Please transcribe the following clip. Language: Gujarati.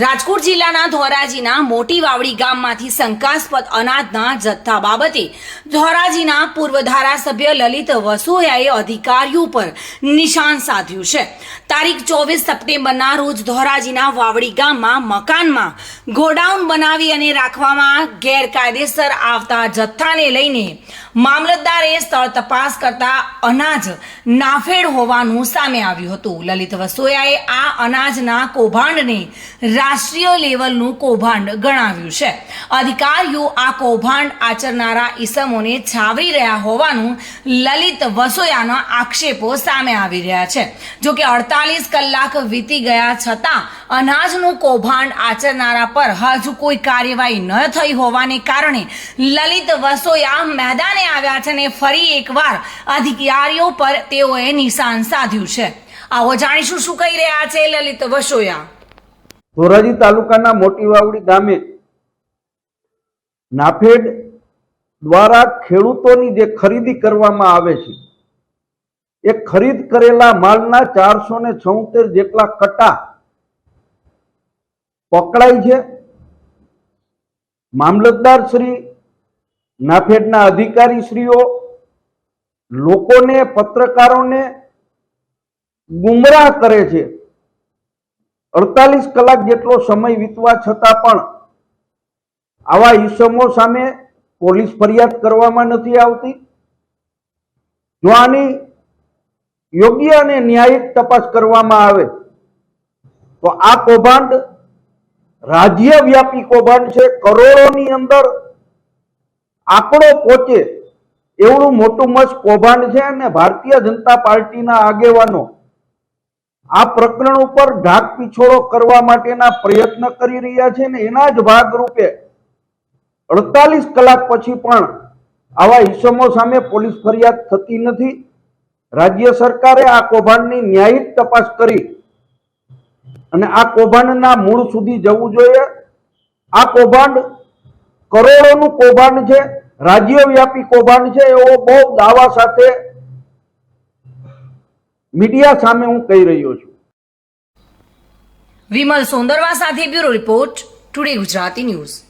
રાજકોટ જિલ્લાના ધોરાજીના મોટી વાવડી ગામમાંથી શંકાસ્પદ અનાજના જથ્થા બાબતે ધોરાજીના પૂર્વ ધારાસભ્ય લલિત વસોયાએ અધિકારીઓ પર નિશાન સાધ્યું છે. તારીખ ચોવીસ સપ્ટેમ્બરના રોજ ધોરાજીના વાવડી ગામમાં મકાનમાં ગોડાઉન બનાવી અને રાખવામાં ગેરકાયદેસર આવતા જથ્થાને લઈને મામલતદારે સ્થળ તપાસ કરતા અનાજ નાફેડ હોવાનું સામે આવ્યું હતું. લલિત વસોયાએ આ અનાજના કૌભાંડને રાષ્ટ્રીય લેવલનું કૌભાંડ ગણાવ્યું છે. અધિકારીઓ આ કૌભાંડ આચરનારા ઈસમોને છાવરી રહ્યા હોવાનું લલિત વસોયાના આક્ષેપો સામે આવી રહ્યા છે. જો કે અડતાલીસ કલાક વીતી ગયા છતાં અનાજનું કૌભાંડ આચરનારા પર હજુ કોઈ કાર્યવાહી ન થઈ હોવાને કારણે લલિત વસોયા મેદાને આવ્યા છે અને ફરી એકવાર અધિકારીઓ પર તેઓએ નિશાન સાધ્યું છે. આવો જાણીશું શું કહી રહ્યા છે લલિત વસોયા. ધોરાજી તાલુકાના મોટી વાવડી ગામે નાફેડ દ્વારા ખેડૂતોની જે ખરીદી કરવામાં આવે છે, એ ખરીદ કરેલા માલના ચારસો ને છોતેર જેટલા કટા પકડાય છે. મામલતદાર શ્રી નાફેડના અધિકારી શ્રીઓ લોકોને પત્રકારોને ગુમરાહ કરે છે. અડતાલીસ કલાક જેટલો સમય વીતવા છતાં પણ આવા ઈસમો સામે પોલીસ ફરિયાદ કરવામાં નથી આવતી. જો આની યોગ્ય અને ન્યાયિક તપાસ કરવામાં આવે, તો આ કૌભાંડ રાજ્યવ્યાપી કૌભાંડ છે. કરોડોની અંદર આંકડો પહોંચે એવડું મોટું મસ્ત કૌભાંડ છે અને ભારતીય જનતા પાર્ટીના આગેવાનો આ પ્રકરણ ઉપર ઢાક પીછોડો કરવા માટેના પ્રયત્ન કરી રહ્યા છે ને એના જ ભાગરૂપે અડતાલીસ કલાક પછી પણ આવા ઇસમો સામે પોલીસ ફરિયાદ થતી નથી. રાજ્ય સરકારે આ કૌભાંડની ન્યાયિક તપાસ કરી અને આ કૌભાંડના મૂળ સુધી જવું જોઈએ. આ કૌભાંડ કરોડોનું કૌભાંડ છે, રાજ્યવ્યાપી કૌભાંડ છે, એવો બહુ દાવા સાથે મીડિયા સામે હું કહી રહ્યો છું. વિમલ સોંદરવા સાથે bureau report today Gujarati news.